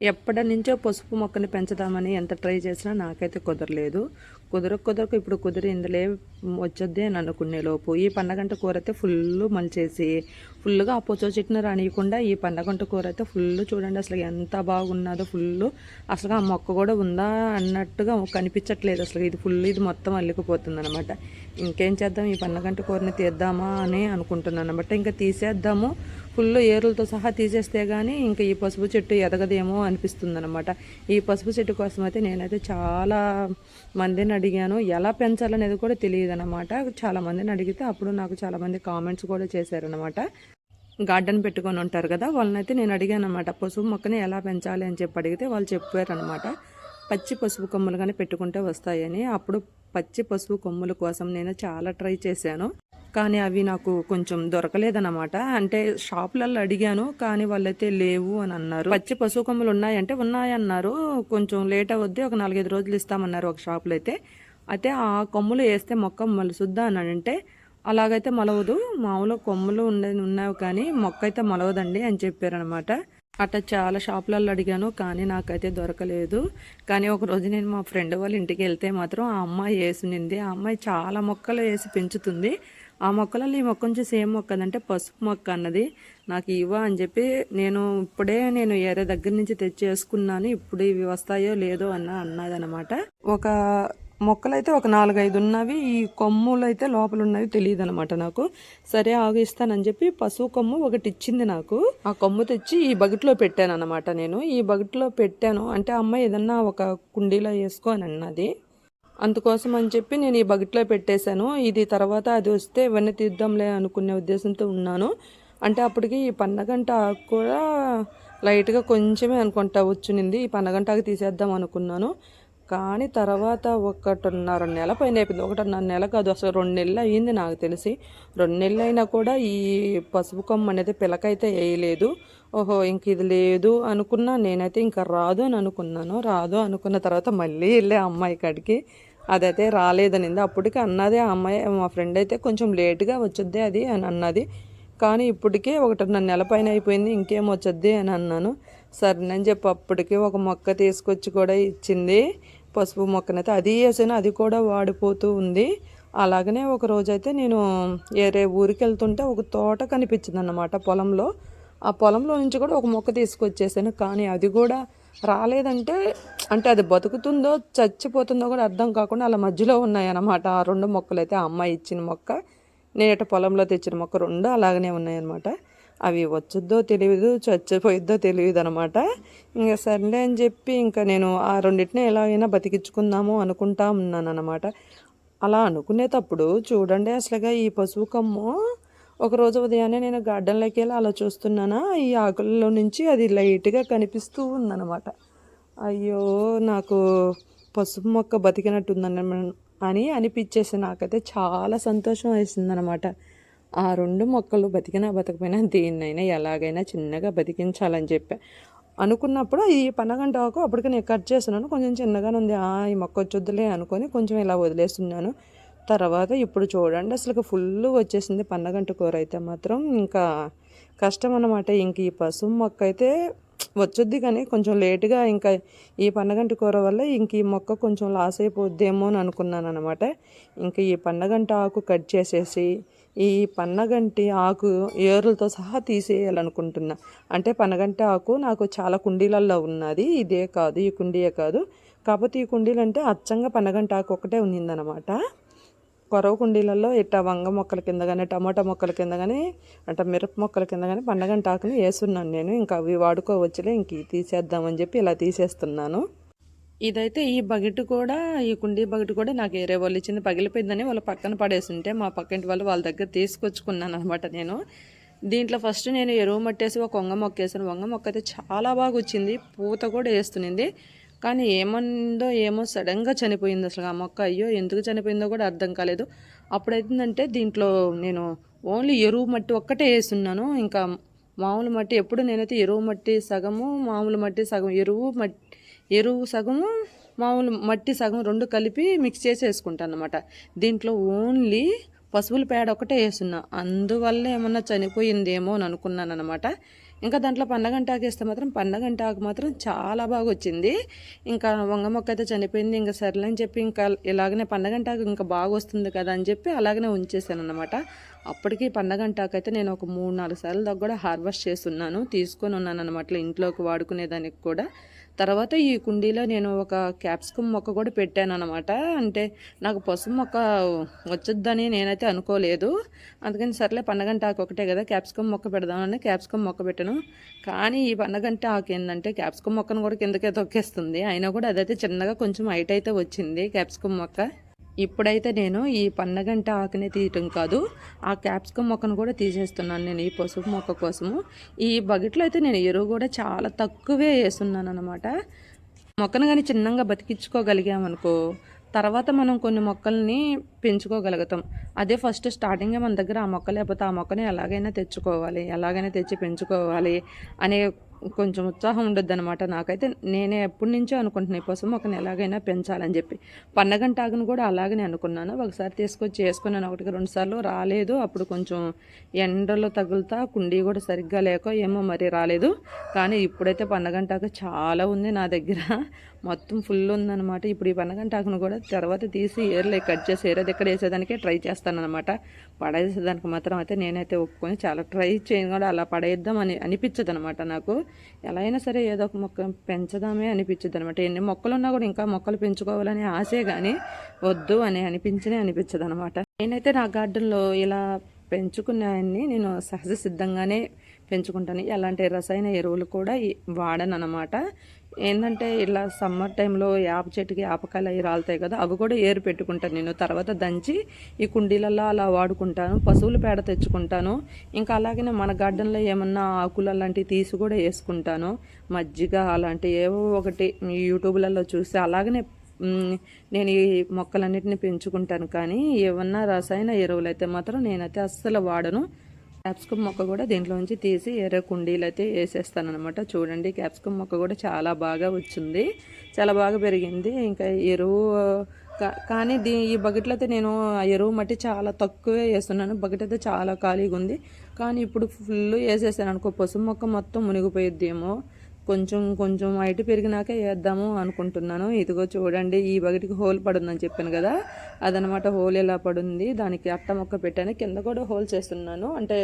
ఎప్పటి నుంచో పసుపు మొక్కని పెంచుదామని ఎంత ట్రై చేసినా నాకైతే కుదరలేదు. కుదరక కుదరకు ఇప్పుడు కుదిరి ఇందులో వచ్చొద్ది అని అనుకునే లోపు ఈ పండగంట కూర అయితే ఫుల్ మలిచేసి ఫుల్గా ఆ పొచ్చో చెట్టును రానియకుండా ఈ పండగంట కూర అయితే ఫుల్ చూడండి అసలు ఎంత బాగున్నదో ఫుల్ అసలు ఆ మొక్క కూడా ఉందా అన్నట్టుగా కనిపించట్లేదు అసలు. ఇది ఫుల్ ఇది మొత్తం అల్లుకుపోతుంది అనమాట ఇంకేం చేద్దాం? ఈ పండగంట కూరని తీద్దామా అని అనుకుంటున్నాను అనమాట ఇంకా తీసేద్దాము. ఫుల్ ఏరులతో సహా తీసేస్తే కానీ ఇంకా ఈ పసుపు చెట్టు ఎదగదేమో అనిపిస్తుంది అనమాట ఈ పసుపు చెట్టు కోసం అయితే నేనైతే చాలా మందిని అడిగాను. ఎలా పెంచాలనేది కూడా తెలియదు అనమాట చాలా మందిని అడిగితే అప్పుడు నాకు చాలామంది కామెంట్స్ కూడా చేశారనమాట గార్డెన్ పెట్టుకొని ఉంటారు కదా వాళ్ళనైతే నేను అడిగాను అనమాట పసుపు మొక్కని ఎలా పెంచాలి? అని చెప్పి అడిగితే వాళ్ళు చెప్పారనమాట పచ్చి పసుపు కొమ్ములు కానీ పెట్టుకుంటే వస్తాయని. అప్పుడు పచ్చి పసుపు కొమ్ముల కోసం నేను చాలా ట్రై చేశాను. కానీ అవి నాకు కొంచెం దొరకలేదన్నమాట. అంటే షాపులలో అడిగాను కానీ వాళ్ళైతే లేవు అని అన్నారు. పచ్చి పశు కొమ్ములు ఉన్నాయంటే ఉన్నాయన్నారు. కొంచెం లేట్ అవద్ది ఒక నాలుగైదు రోజులు ఇస్తామన్నారు ఒక షాపులో అయితే అయితే ఆ కొమ్ములు వేస్తే మొక్క మలుసుద్దా అని అంటే అలాగైతే మొలవదు మామూలు కొమ్ములు ఉండే ఉన్నావు కానీ మొక్క అయితే మొలవదండి అని చెప్పారనమాట అట్లా చాలా షాపులలో అడిగాను కానీ నాకైతే దొరకలేదు. కానీ ఒక రోజు నేను మా ఫ్రెండ్ వాళ్ళ ఇంటికి వెళ్తే మాత్రం ఆ అమ్మాయి వేసునింది. ఆ అమ్మాయి చాలా మొక్కలు వేసి పెంచుతుంది. ఆ మొక్కలలో ఈ మొక్క నుంచి సేమ్ మొక్క అదంటే పసుపు మొక్క అన్నది. నాకు ఇవ్వ అని చెప్పి నేను ఇప్పుడే నేను ఏరే దగ్గర నుంచి తెచ్చేసుకున్నాను. ఇప్పుడు ఇవి వస్తాయో లేదో అన్న అన్నదనమాట ఒక మొక్కలైతే ఒక నాలుగైదు ఉన్నవి. ఈ కొమ్ములు అయితే లోపల ఉన్నవి తెలియదు అనమాట నాకు. సరే ఆగు ఇస్తానని చెప్పి పశువు కొమ్ము ఒకటి ఇచ్చింది నాకు. ఆ కొమ్ము తెచ్చి ఈ బకెట్లో పెట్టాను అనమాట నేను. ఈ బకెట్లో పెట్టాను. అంటే అమ్మాయి ఏదన్నా ఒక కుండీలో వేసుకో అని అన్నది. అందుకోసం అని చెప్పి నేను ఈ బకెట్లో పెట్టేశాను. ఇది తర్వాత అది వస్తే ఇవన్నీ తీద్దాంలే అనుకునే ఉద్దేశంతో ఉన్నాను. అంటే అప్పటికి ఈ పన్నగంట ఆకు కూడా లైట్గా కొంచెమే అనుకుంటా వచ్చింది ఈ పన్నగంటకి తీసేద్దాం అనుకున్నాను. కానీ తర్వాత ఒకటిన్నర నెల పైన అయిపోయింది. ఒకటిన్నర నెల కాదు అసలు రెండు నెలలు అయ్యింది నాకు తెలిసి. రెండు నెలలు అయినా కూడా ఈ పసుపు కొమ్మ అనేది పిలకైతే వేయలేదు. ఓహో ఇంక ఇది లేదు అనుకున్నా నేనైతే ఇంకా రాదు అని అనుకున్నాను. రాదు అనుకున్న తర్వాత మళ్ళీ వెళ్ళే అమ్మాయి కాడికి. అదైతే రాలేదనింది. అప్పటికి అన్నది ఆ అమ్మాయి మా ఫ్రెండ్ అయితే కొంచెం లేట్గా వచ్చొద్ది అది అని అన్నది. కానీ ఇప్పటికే ఒకటిన్నర నెల పైన అయిపోయింది ఇంకేం వచ్చొద్ది అని అన్నాను. సరేనని చెప్పి అప్పటికి ఒక మొక్క తీసుకొచ్చి కూడా ఇచ్చింది. పసుపు మొక్కనైతే అది వేసాను అది కూడా వాడిపోతూ ఉంది. అలాగనే ఒక రోజైతే నేను వేరే ఊరికి వెళ్తుంటే ఒక తోట కనిపించింది అన్నమాట పొలంలో. ఆ పొలంలో నుంచి కూడా ఒక మొక్క తీసుకొచ్చేసాను. కానీ అది కూడా రాలేదంటే అంటే అది బతుకుతుందో చచ్చిపోతుందో కూడా అర్థం కాకుండా అలా మధ్యలో ఉన్నాయన్నమాట. ఆ రెండు మొక్కలు అయితే ఆ అమ్మాయి ఇచ్చిన మొక్క నేట పొలంలో తెచ్చిన మొక్క రెండు అలాగనే ఉన్నాయన్నమాట. అవి వచ్చుద్దో తెలియదు చచ్చిపోయిద్దో తెలియదు అనమాట ఇంకా సర్లే అని చెప్పి ఇంకా నేను ఆ రెండింటిని ఎలాగైనా బతికించుకుందాము అనుకుంటా ఉన్నాను అనమాట అలా అనుకునేటప్పుడు చూడండి అసలుగా ఈ పశువు కమ్ము ఒకరోజు ఉదయాన్నే నేను గార్డెన్లోకి వెళ్ళి అలా చూస్తున్నానా ఈ ఆకులలో నుంచి అది లైట్గా కనిపిస్తూ ఉందన్నమాట. అయ్యో నాకు పసుపు మొక్క బతికినట్టుందని అని అనిపించేసి నాకైతే చాలా సంతోషం వేసిందనమాట ఆ రెండు మొక్కలు బతికినా బతకపోయినా దేన్నైనా ఎలాగైనా చిన్నగా బతికించాలని చెప్పా. అనుకున్నప్పుడు ఈ పన్నగంట ఒక అప్పటికి నేను కట్ చేస్తున్నాను. కొంచెం చిన్నగానే ఉంది. ఈ మొక్క వచ్చొద్దులే అనుకొని కొంచెం ఇలా వదిలేస్తున్నాను. తర్వాత ఇప్పుడు చూడండి అసలు ఫుల్ వచ్చేసింది పన్నగంట కూర అయితే మాత్రం. ఇంకా కష్టం అన్నమాట ఇంక ఈ పసుపు మొక్క అయితే వచ్చొద్ది కానీ కొంచెం లేటుగా ఇంకా ఈ పండగంట కూర వల్ల ఇంక ఈ మొక్క కొంచెం లాస్ అయిపోద్దేమో అని అనుకున్నాను అనమాట ఇంకా ఈ పండగంట ఆకు కట్ చేసేసి ఈ పన్నగంటి ఆకు ఏరులతో సహా తీసేయాలనుకుంటున్నా. అంటే పన్నగంటి ఆకు నాకు చాలా కుండీలలో ఉన్నది. ఇదే కాదు ఈ కుండీయే కాదు. కాకపోతే ఈ కుండీలు అంటే అచ్చంగా పన్నగంట ఆకు ఒకటే ఉన్నిందనమాట కొరవ కుండీలలో ఇట్లా వంగ మొక్కల కింద కానీ టమాటా మొక్కల కింద కానీ అంటే మిరప మొక్కల కింద కానీ పండగంటాకుని వేసున్నాను వేస్తున్నాను నేను. ఇంకా అవి వాడుకోవచ్చులే ఇంక తీసేద్దామని చెప్పి ఇలా తీసేస్తున్నాను. ఇదైతే ఈ బకెట్ కూడా ఈ కుండీ బకెట్ కూడా నాకు ఏరే వాళ్ళు ఇచ్చింది పగిలిపోయిందని వాళ్ళ పక్కన పడేసింటే మా పక్కింటి వాళ్ళు వాళ్ళ దగ్గర తీసుకొచ్చుకున్నాను అనమాట నేను. దీంట్లో ఫస్ట్ నేను ఎరువు మట్టేసి ఒక వంగ మొక్క వేసాను. వంగ మొక్క అయితే చాలా బాగా వచ్చింది. పూత కూడా వేస్తుంది కానీ ఏమందో ఏమో సడన్గా చనిపోయింది అసలు ఆ మొక్క. అయ్యో ఎందుకు చనిపోయిందో కూడా అర్థం కాలేదు. అప్పుడైతుందంటే దీంట్లో నేను ఓన్లీ ఎరువు మట్టి ఒక్కటే వేస్తున్నాను ఇంకా మామూలు మట్టి ఎప్పుడు నేనైతే ఎరువు మట్టి సగము మామూలు మట్టి సగం ఎరువు మట్టి ఎరువు సగము మామూలు మట్టి సగం రెండు కలిపి మిక్స్ చేసి వేసుకుంటాను అనమాట దీంట్లో ఓన్లీ పశువుల పేడ ఒకటే వేస్తున్నా. అందువల్ల ఏమన్నా చనిపోయిందేమో అని అనుకున్నాను అనమాట ఇంకా దాంట్లో పండగంటాకు వేస్తే మాత్రం పండగంటాకు మాత్రం చాలా బాగా వచ్చింది. ఇంకా వంగ మొక్క అయితే చనిపోయింది. ఇంకా సర్లే అని చెప్పి ఇంకా ఇలాగనే పండగంటాకు ఇంకా బాగా వస్తుంది కదా అని చెప్పి అలాగనే ఉంచేసాను అనమాట అప్పటికి పండగంటాకు అయితే నేను ఒక మూడు నాలుగు సార్లు దాకా కూడా హార్వెస్ట్ చేస్తున్నాను. తీసుకొని ఉన్నాను అనమాట ఇంట్లోకి వాడుకునేదానికి కూడా. తర్వాత ఈ కుండీలో నేను ఒక క్యాప్సికమ్ మొక్క కూడా పెట్టాను అనమాట అంటే నాకు పసుపు మొక్క వచ్చొద్దని నేనైతే అనుకోలేదు. అందుకని సర్లే పండగంట ఆకు ఒకటే కదా క్యాప్సికమ్ మొక్క పెడదామని క్యాప్సికమ్ మొక్క పెట్టాను. కానీ ఈ పండగంట ఆకు ఏంటంటే క్యాప్సికమ్ మొక్కను కూడా కిందకే తొక్కేస్తుంది. అయినా కూడా అదైతే చిన్నగా కొంచెం హైట్ అయితే వచ్చింది క్యాప్సికమ్ మొక్క. ఇప్పుడైతే నేను ఈ పన్నగంట ఆకునే తీయటం కాదు ఆ క్యాప్సికమ్ మొక్కను కూడా తీసేస్తున్నాను నేను ఈ పసుపు మొక్క కోసము. ఈ బకెట్లో అయితే నేను ఎరువు కూడా చాలా తక్కువే వేస్తున్నాను అనమాట మొక్కను కానీ చిన్నగా బతికించుకోగలిగామనుకో తర్వాత మనం కొన్ని మొక్కల్ని పెంచుకోగలుగుతాం. అదే ఫస్ట్ స్టార్టింగే మన దగ్గర ఆ మొక్క లేకపోతే ఆ మొక్కని ఎలాగైనా తెచ్చుకోవాలి ఎలాగైనా తెచ్చి పెంచుకోవాలి అనే కొంచెం ఉత్సాహం ఉండొద్దు అనమాట నాకైతే నేనే ఎప్పటి నుంచో అనుకుంటున్నా ఈ ఒక మొక్కను ఎలాగైనా పెంచాలని చెప్పి. పన్నగంట ఆకును కూడా అలాగనే అనుకున్నాను. ఒకసారి తీసుకొచ్చి వేసుకున్నాను. ఒకటికి రెండు సార్లు రాలేదు. అప్పుడు కొంచెం ఎండలో తగులుతా కుండీ కూడా సరిగ్గా లేక ఏమో మరి రాలేదు. కానీ ఇప్పుడైతే పన్నగంటాకు చాలా ఉంది నా దగ్గర. మొత్తం ఫుల్ ఉందన్నమాట. ఇప్పుడు ఈ పనగంటాకును కూడా తర్వాత తీసి ఏర్లే కట్ చేసి ఏరేది ఎక్కడ వేసేదానికే ట్రై చేస్తానమాట పడేసేదానికి మాత్రం అయితే నేనైతే ఒప్పుకొని చాలా ట్రై చేయను కూడా అలా పడేద్దాం అని అనిపించదు అనమాట నాకు. ఎలా అయినా సరే ఏదో ఒక మొక్క పెంచదామే అనిపించదు అనమాట ఎన్ని మొక్కలు ఉన్నా కూడా ఇంకా మొక్కలు పెంచుకోవాలనే ఆశే కానీ వద్దు అని అనిపించనే అనిపించదు అనమాట నేనైతే నా గార్డెన్లో ఇలా పెంచుకున్నాయన్ని నేను సహజ సిద్ధంగానే పెంచుకుంటాను. ఎలాంటి రసాయన ఎరువులు కూడా వాడను అనమాట ఏంటంటే ఇలా సమ్మర్ టైంలో యాప చెట్టుకి యాపకాయలు అవి రాలుతాయి కదా అవి కూడా ఏరు పెట్టుకుంటాను నేను. తర్వాత దంచి ఈ కుండీలలో అలా వాడుకుంటాను పశువుల పేడ తెచ్చుకుంటాను. ఇంకా అలాగనే మన గార్డెన్లో ఏమన్నా ఆకులు అలాంటివి తీసి కూడా వేసుకుంటాను. మజ్జిగ అలాంటి ఏవో ఒకటి యూట్యూబ్లలో చూసి అలాగనే నేను ఈ మొక్కలన్నిటిని పెంచుకుంటాను. కానీ ఏమన్నా రసాయన ఎరువులు అయితే మాత్రం నేనైతే అస్సలు వాడను. క్యాప్సికమ్ మొక్క కూడా దీంట్లోంచి తీసి ఎర్ర కుండీలు అయితే వేసేస్తాను అనమాట చూడండి క్యాప్సికమ్ మొక్క కూడా చాలా బాగా వచ్చింది. చాలా బాగా పెరిగింది. ఇంకా ఎరువు కానీ దీ ఈ బకెట్లో అయితే నేను ఆ ఎరువు మట్టి చాలా తక్కువే వేస్తున్నాను. బకెట్ అయితే చాలా ఖాళీగా ఉంది కానీ ఇప్పుడు ఫుల్ వేసేసాను అనుకో పసుపు మొక్క మొత్తం మునిగిపోయిద్దేమో. కొంచెం కొంచెం హైట్ పెరిగినాకే వేద్దాము అనుకుంటున్నాను. ఇదిగో చూడండి ఈ బకెట్కి హోల్ పడుందని చెప్పాను కదా అదనమాట హోల్ ఎలా పడుంది దానికి అట్ట మొక్క పెట్టాను. కింద కూడా హోల్ చేస్తున్నాను. అంటే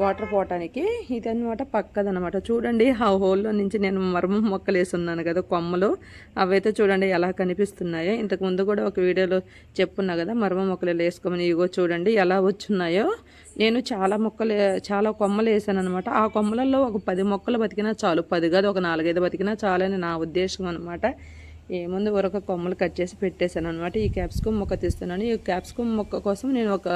వాటర్ పోవటానికి. ఇది అనమాట పక్కదనమాట చూడండి ఆ హోల్లో నుంచి నేను మర్మం మొక్కలు వేసున్నాను కదా కొమ్మలు. అవైతే చూడండి ఎలా కనిపిస్తున్నాయో. ఇంతకు ముందు కూడా ఒక వీడియోలో చెప్పున్నా కదా మర్మ మొక్కలు వేసుకోమని. ఇగో చూడండి ఎలా వచ్చున్నాయో. నేను చాలా మొక్కలు చాలా కొమ్మలు వేసాను అనమాట ఆ కొమ్మలలో ఒక పది మొక్కలు బతికినా చాలు. పది కాదు ఒక నాలుగైదు బతికినా చాలని నా ఉద్దేశం అనమాట ఏముంది వరకు కొమ్మలు కట్ చేసి పెట్టేశాను అనమాట ఈ క్యాప్సికమ్ మొక్క తీస్తున్నాను. ఈ క్యాప్సికమ్ మొక్క కోసం నేను ఒక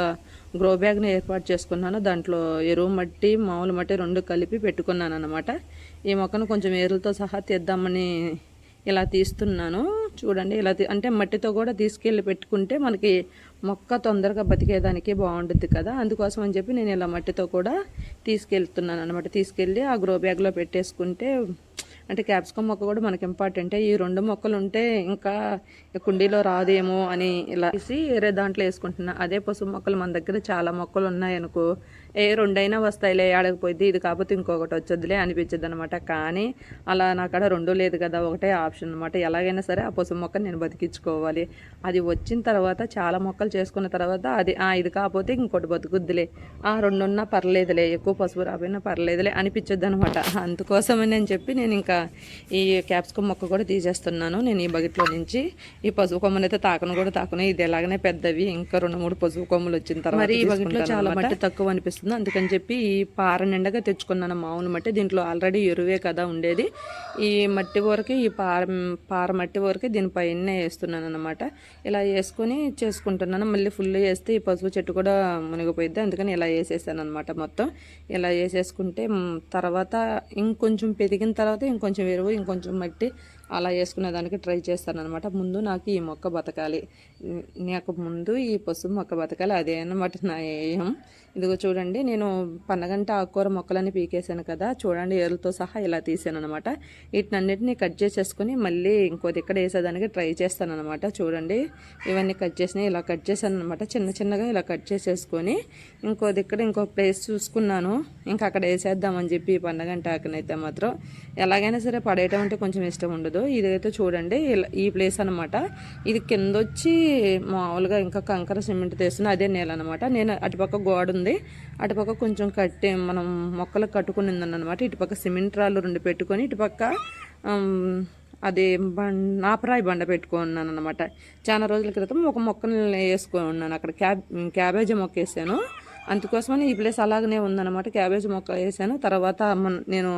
గ్రో బ్యాగ్ని ఏర్పాటు చేసుకున్నాను. దాంట్లో ఎరువు మట్టి మామూలు మట్టి రెండు కలిపి పెట్టుకున్నాను అనమాట ఈ మొక్కను కొంచెం ఏరులతో సహా తీద్దామని ఇలా తీస్తున్నాను. చూడండి ఇలా అంటే మట్టితో కూడా తీసుకెళ్ళి పెట్టుకుంటే మనకి మొక్క తొందరగా బతికేదానికి బాగుంటుంది కదా. అందుకోసం అని చెప్పి నేను ఇలా మట్టితో కూడా తీసుకెళ్తున్నాను అనమాట తీసుకెళ్ళి ఆ గ్రో బ్యాగ్లో పెట్టేసుకుంటే అంటే క్యాప్సికమ్ మొక్క కూడా మనకి ఇంపార్టెంటే. ఈ రెండు మొక్కలు ఉంటే ఇంకా కుండీలో రాదేమో అని ఇలా వేసి వేరే దాంట్లో వేసుకుంటున్నా. అదే పసుపు మొక్కలు మన దగ్గర చాలా మొక్కలు ఉన్నాయనుకో ఏ రెండైనా వస్తాయిలే ఆడకపోయింది ఇది కాకపోతే ఇంకొకటి వచ్చొద్దులే అనిపించదు అనమాట కానీ అలా నాకాడ రెండు లేదు కదా ఒకటే ఆప్షన్ అనమాట ఎలాగైనా సరే ఆ పసుపు మొక్కను నేను బతికించుకోవాలి. అది వచ్చిన తర్వాత చాలా మొక్కలు చేసుకున్న తర్వాత అది ఇది కాకపోతే ఇంకోటి బతుకుద్దిలే. ఆ రెండున్నా పర్లేదులే ఎక్కువ పసుపు రాబోయినా పర్లేదులే అనిపించద్దు అనమాట అందుకోసమని నేను చెప్పి నేను ఇంకా ఈ క్యాప్సికమ్ మొక్క కూడా తీసేస్తున్నాను. నేను ఈ బకెట్లో నుంచి ఈ పసుపు కొమ్మను అయితే తాకను కూడా తాకను. ఇది ఎలాగనే పెద్దవి ఇంకా రెండు మూడు పసుపు కొమ్మలు వచ్చిన తర్వాత మరి ఈ బకెట్లో చాలా మట్టి తక్కువ అనిపిస్తుంది. అందుకని చెప్పి ఈ పార నిండగా తెచ్చుకున్నాను మామూలు మట్టి. దీంట్లో ఆల్రెడీ ఎరువే కదా ఉండేది. ఈ మట్టి వరకు ఈ పార పార మట్టి వరకు దీనిపైన వేస్తున్నాను అనమాట ఇలా వేసుకొని చేసుకుంటున్నాను. మళ్ళీ ఫుల్ వేస్తే ఈ పసుపు చెట్టు కూడా మునిగిపోయిద్ది. అందుకని ఇలా వేసేసాను అనమాట మొత్తం. ఇలా వేసేసుకుంటే తర్వాత ఇంకొంచెం పెరిగిన తర్వాత ఇంకొంచెం ఎరువు ఇంకొంచెం మట్టి అలా వేసుకునేదానికి ట్రై చేస్తాను అనమాట ముందు నాకు ఈ మొక్క బతకాలి. నాకు ముందు ఈ పసుపు మొక్క బతకాలి. అదే అన్నమాట నా ఏయం. ఇదిగో చూడండి నేను పన్నగంట ఆకుకూర మొక్కలని పీకేసాను కదా చూడండి ఏరులతో సహా ఇలా తీసాను అనమాట వీటినన్నిటిని కట్ చేసేసుకొని మళ్ళీ ఇంకో ఇక్కడ వేసేదానికి ట్రై చేస్తాను అనమాట చూడండి ఇవన్నీ కట్ చేసినాయి ఇలా కట్ చేశాను అనమాట చిన్న చిన్నగా ఇలా కట్ చేసేసుకొని ఇంకో ఇక్కడ ఇంకో ప్లేస్ చూసుకున్నాను. ఇంకా అక్కడ వేసేద్దామని చెప్పి ఈ పండగంట ఆకనైతే మాత్రం ఎలాగైనా సరే పడేయటం అంటే కొంచెం ఇష్టం ఉండదు. ఇదైతే చూడండి. ఇలా ఈ ప్లేస్ అనమాట ఇది కింద వచ్చి మామూలుగా ఇంకా కంకర సిమెంట్ తీస్తున్న అదే నేల అనమాట నేను అటుపక్క గోడ ఉంది. అటుపక్క కొంచెం కట్టి మనం మొక్కలు కట్టుకునింది అనమాట ఇటుపక్క సిమెంట్ రాళ్ళు రెండు పెట్టుకొని ఇటుపక్క అది బండ్ నాపరాయి బండ పెట్టుకున్నాను అనమాట చాలా రోజుల క్రితం ఒక మొక్కని వేసుకొని ఉన్నాను అక్కడ. క్యాబ్ క్యాబేజీ మొక్క వేసాను. అందుకోసమని ఈ ప్లేస్ అలాగనే ఉందన్నమాట. క్యాబేజ్ మొక్క వేసాను. తర్వాత నేను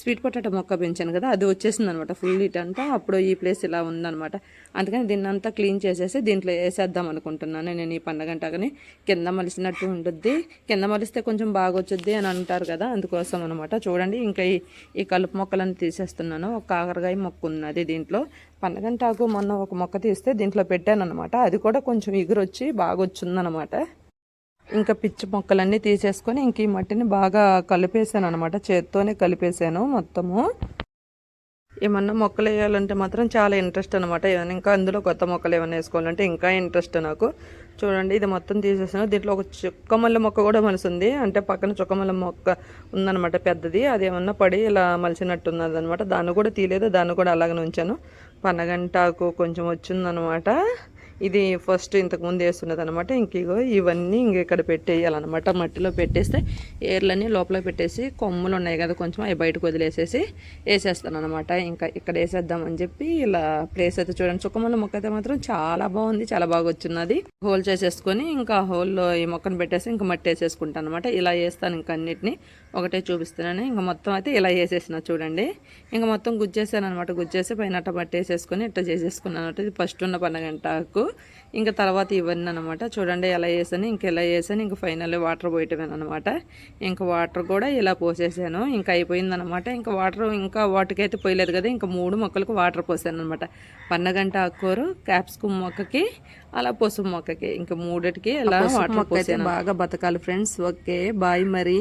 స్వీట్ పొటాటో మొక్క పెంచాను కదా అది వచ్చేసింది అనమాట ఫుల్ ఇట్ అంతా అప్పుడు ఈ ప్లేస్ ఇలా ఉందన్నమాట. అందుకని దీన్ని అంతా క్లీన్ చేసేసి దీంట్లో వేసేద్దాం అనుకుంటున్నాను. నేను ఈ పండగంటగని కింద మలిసినట్టు ఉంటుంది కింద మలిస్తే కొంచెం బాగా వచ్చుద్ది అని అంటారు కదా అందుకోసం అనమాట చూడండి ఇంకా ఈ ఈ కలుపు మొక్కలను తీసేస్తున్నాను. ఒక కాకరకాయ మొక్క ఉన్నది దీంట్లో. పండగంటాకు మొన్న ఒక మొక్క తీస్తే దీంట్లో పెట్టాను అనమాట అది కూడా కొంచెం ఎగురొచ్చి బాగా వచ్చిందనమాట ఇంకా పిచ్చి మొక్కలన్నీ తీసేసుకొని ఇంక ఈ మట్టిని బాగా కలిపేసాను అనమాట చేత్తోనే కలిపేసాను మొత్తము. ఏమన్నా మొక్కలు వేయాలంటే మాత్రం చాలా ఇంట్రెస్ట్ అనమాట ఏమైనా ఇంకా అందులో కొత్త మొక్కలు ఏమైనా వేసుకోవాలంటే ఇంకా ఇంట్రెస్ట్ నాకు. చూడండి ఇది మొత్తం తీసేసాను. దీంట్లో ఒక చుక్కమల్ల మొక్క కూడా మలిసింది అంటే పక్కన చుక్కమల్ల మొక్క ఉందన్నమాట పెద్దది. అది ఏమన్నా పడి ఇలా మలిసినట్టు ఉన్నది అనమాట దాన్ని కూడా తీయలేదు. దాన్ని కూడా అలాగనే ఉంచాను. పనగంటాకు కొంచెం వచ్చిందనమాట ఇది ఫస్ట్ ఇంతకు ముందు వేస్తున్నది అనమాట ఇంకో ఇగో ఇవన్నీ ఇంక ఇక్కడ పెట్టేయాలన్నమాట. మట్టిలో పెట్టేస్తే ఏర్లన్నీ లోపల పెట్టేసి కొమ్ములు ఉన్నాయి కదా కొంచెం అవి బయటకు వదిలేసేసి వేసేస్తాను అనమాట ఇంకా ఇక్కడ వేసేద్దామని చెప్పి ఇలా ప్లేస్ అయితే చూడండి. చుక్కమల్ల మొక్క అయితే మాత్రం చాలా బాగుంది చాలా బాగా వచ్చిన్నది హోల్ చేసేసుకొని ఇంకా హోల్లో ఈ మొక్కను పెట్టేసి ఇంకా మట్టి వేసేసుకుంటాను అనమాట ఇలా వేస్తాను ఇంకా అన్నిటిని. ఒకటే చూపిస్తున్నాను. ఇంకా మొత్తం అయితే ఇలా వేసేసిన చూడండి. ఇంకా మొత్తం గుజ్జేసాను అనమాట గుజ్జేసి పైన అట్ట మట్టి వేసేసుకొని ఇట్ట చేసేసుకున్నాను. అనమాట ఇది ఫస్ట్ ఉన్న పండగంటకు ఇంకా తర్వాత ఇవన్నీ అనమాట చూడండి ఎలా వేసాను ఇంక ఎలా వేసాను ఇంకా ఫైనల్ వాటర్ పోయటమే అనమాట ఇంకా వాటర్ కూడా ఇలా పోసేసాను ఇంకా అయిపోయింది అనమాట ఇంకా వాటర్ ఇంకా వాటికైతే పోయలేదు కదా ఇంకా మూడు మొక్కలకు వాటర్ పోసాను అనమాట పన్నగంట ఆకుకూర క్యాప్సికమ్ మొక్కకి అలా పసుపు మొక్కకి ఇంకా మూడిటికి ఇలా వాటర్ పోసాను బాగా బతకాలి ఫ్రెండ్స్. ఓకే బాయ్ మరి.